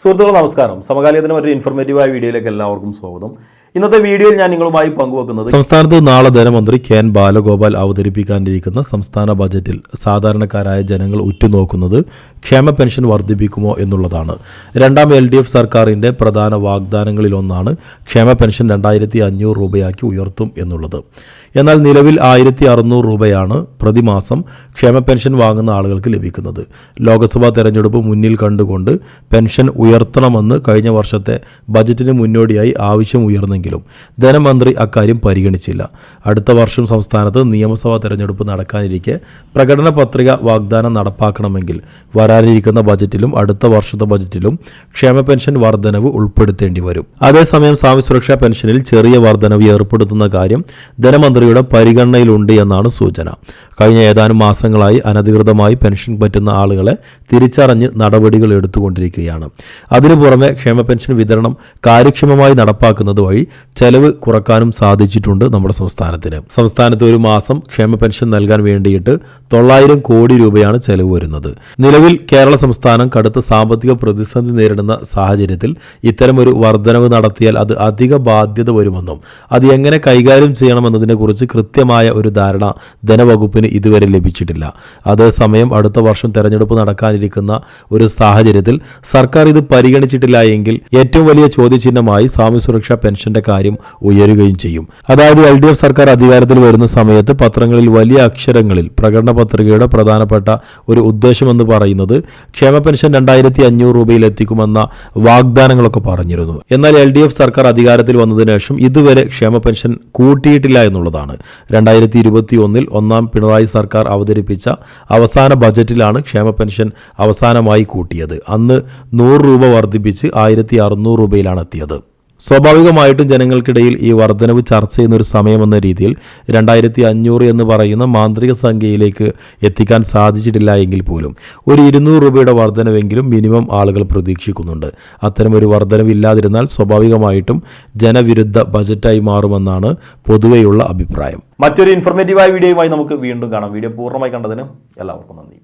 സുഹൃത്തുക്കൾ നമസ്കാരം. സമകാലീനത്തിന് മറ്റൊരു ഇൻഫോർമേറ്റീവായ വീഡിയോയിലേക്ക് എല്ലാവർക്കും സ്വാഗതം. ഇന്നത്തെ വീഡിയോയിൽ ഞാൻ നിങ്ങളുമായി പങ്കുവെക്കുന്നത് സംസ്ഥാനത്ത് നാളെ ധനമന്ത്രി കെ എൻ ബാലഗോപാൽ അവതരിപ്പിക്കാനിരിക്കുന്ന സംസ്ഥാന ബജറ്റിൽ സാധാരണക്കാരായ ജനങ്ങൾ ഉറ്റുനോക്കുന്നത് ക്ഷേമ പെൻഷൻ വർദ്ധിപ്പിക്കുമോ എന്നുള്ളതാണ്. രണ്ടാം എൽ ഡി എഫ് സർക്കാരിന്റെ പ്രധാന വാഗ്ദാനങ്ങളിലൊന്നാണ് ക്ഷേമ പെൻഷൻ രണ്ടായിരത്തി അഞ്ഞൂറ് രൂപയാക്കി ഉയർത്തും എന്നുള്ളത്. എന്നാൽ നിലവിൽ ആയിരത്തി അറുന്നൂറ് രൂപയാണ് പ്രതിമാസം ക്ഷേമ പെൻഷൻ വാങ്ങുന്ന ആളുകൾക്ക് ലഭിക്കുന്നത്. ലോക്സഭാ തെരഞ്ഞെടുപ്പ് മുന്നിൽ കണ്ടുകൊണ്ട് പെൻഷൻ ഉയർത്തണമെന്ന് കഴിഞ്ഞ വർഷത്തെ ബജറ്റിന് മുന്നോടിയായി ആവശ്യം ഉയർന്നെങ്കിലും ധനമന്ത്രി അക്കാര്യം പരിഗണിച്ചില്ല. അടുത്ത വർഷം സംസ്ഥാനത്ത് നിയമസഭാ തെരഞ്ഞെടുപ്പ് നടക്കാനിരിക്കെ പ്രകടന പത്രിക വാഗ്ദാനം നടപ്പാക്കണമെങ്കിൽ വരാനിരിക്കുന്ന ബജറ്റിലും അടുത്ത വർഷത്തെ ബജറ്റിലും ക്ഷേമ പെൻഷൻ വർധനവ് ഉൾപ്പെടുത്തേണ്ടി വരും. അതേസമയം സാമൂഹ്യ സുരക്ഷാ പെൻഷനിൽ ചെറിയ വർധനവ് ഏർപ്പെടുത്തുന്ന കാര്യം ധനമന്ത്രിയുടെ പരിഗണനയിലുണ്ട് എന്നാണ് സൂചന. കഴിഞ്ഞ ഏതാനും മാസങ്ങളായി അനധികൃതമായി പെൻഷൻ പറ്റുന്ന ആളുകളെ തിരിച്ചറിഞ്ഞ് നടപടികൾ എടുത്തുകൊണ്ടിരിക്കുകയാണ്. അതിനു പുറമെ ക്ഷേമ പെൻഷൻ വിതരണം കാര്യക്ഷമമായി നടപ്പാക്കുന്നത് വഴി ചെലവ് കുറക്കാനും സാധിച്ചിട്ടുണ്ട് നമ്മുടെ സംസ്ഥാനത്തിന്. സംസ്ഥാനത്ത് ഒരു മാസം ക്ഷേമ പെൻഷൻ നൽകാൻ വേണ്ടിയിട്ട് തൊള്ളായിരം കോടി രൂപയാണ് ചെലവ് വരുന്നത്. നിലവിൽ കേരള സംസ്ഥാനം കടുത്ത സാമ്പത്തിക പ്രതിസന്ധി നേരിടുന്ന സാഹചര്യത്തിൽ ഇത്തരമൊരു വർധനവ് നടത്തിയാൽ അത് അധിക ബാധ്യത വരുമെന്നും അത് എങ്ങനെ കൈകാര്യം ചെയ്യണമെന്നതിനെക്കുറിച്ച് കൃത്യമായ ഒരു ധാരണ ധനവകുപ്പിന് ഇതുവരെ ലഭിച്ചിട്ടില്ല. അതേസമയം അടുത്ത വർഷം തെരഞ്ഞെടുപ്പ് നടക്കാനിരിക്കുന്ന ഒരു സാഹചര്യത്തിൽ സർക്കാർ ഇത് പരിഗണിച്ചിട്ടില്ല എങ്കിൽ ഏറ്റവും വലിയ ചോദ്യചിഹ്നമായി സ്വാമി സുരക്ഷാ പെൻഷന്റെ കാര്യം ഉയരുകയും ചെയ്യും. അതായത് എൽ ഡി എഫ് സർക്കാർ അധികാരത്തിൽ വരുന്ന സമയത്ത് പത്രങ്ങളിൽ വലിയ അക്ഷരങ്ങളിൽ പ്രകടന പത്രികയുടെ പ്രധാനപ്പെട്ട ഒരു ഉദ്ദേശമെന്ന് പറയുന്നത് ക്ഷേമ പെൻഷൻ രണ്ടായിരത്തി അഞ്ഞൂറ് രൂപയിൽ എത്തിക്കുമെന്ന വാഗ്ദാനങ്ങളൊക്കെ പറഞ്ഞിരുന്നു. എന്നാൽ എൽ ഡി എഫ് സർക്കാർ അധികാരത്തിൽ വന്നതിനു ശേഷം ഇതുവരെ ക്ഷേമ പെൻഷൻ കൂട്ടിയിട്ടില്ല എന്നുള്ളതാണ്. രണ്ടായിരത്തി ഇരുപത്തി ഒന്നിൽ ഒന്നാം പിണറായി സർക്കാർ അവതരിപ്പിച്ച അവസാന ബജറ്റിലാണ് ക്ഷേമ പെൻഷൻ അവസാനമായി കൂട്ടിയത്. അന്ന് നൂറ് രൂപ വർദ്ധിപ്പിച്ച് ആയിരത്തി അറുന്നൂറ് രൂപയിലാണ് എത്തിയത്. സ്വാഭാവികമായിട്ടും ജനങ്ങൾക്കിടയിൽ ഈ വർധനവ് ചർച്ച ചെയ്യുന്ന ഒരു സമയമെന്ന രീതിയിൽ രണ്ടായിരത്തി അഞ്ഞൂറ് എന്ന് പറയുന്ന മാന്ത്രിക സംഖ്യയിലേക്ക് എത്തിക്കാൻ സാധിച്ചിട്ടില്ല എങ്കിൽ പോലും ഒരു ഇരുന്നൂറ് രൂപയുടെ വർധനവെങ്കിലും മിനിമം ആളുകൾ പ്രതീക്ഷിക്കുന്നുണ്ട്. അത്തരം അത്തരമൊരു വർധനവില്ലാതിരുന്നാൽ സ്വാഭാവികമായിട്ടും ജനവിരുദ്ധ ബജറ്റായി മാറുമെന്നാണ് പൊതുവെയുള്ള അഭിപ്രായം. മറ്റൊരു ഇൻഫോർമേറ്റീവായ വീഡിയോയുമായി നമുക്ക് വീണ്ടും കാണാം. വീഡിയോ പൂർണമായി കണ്ടതിന് എല്ലാവർക്കും നന്ദി.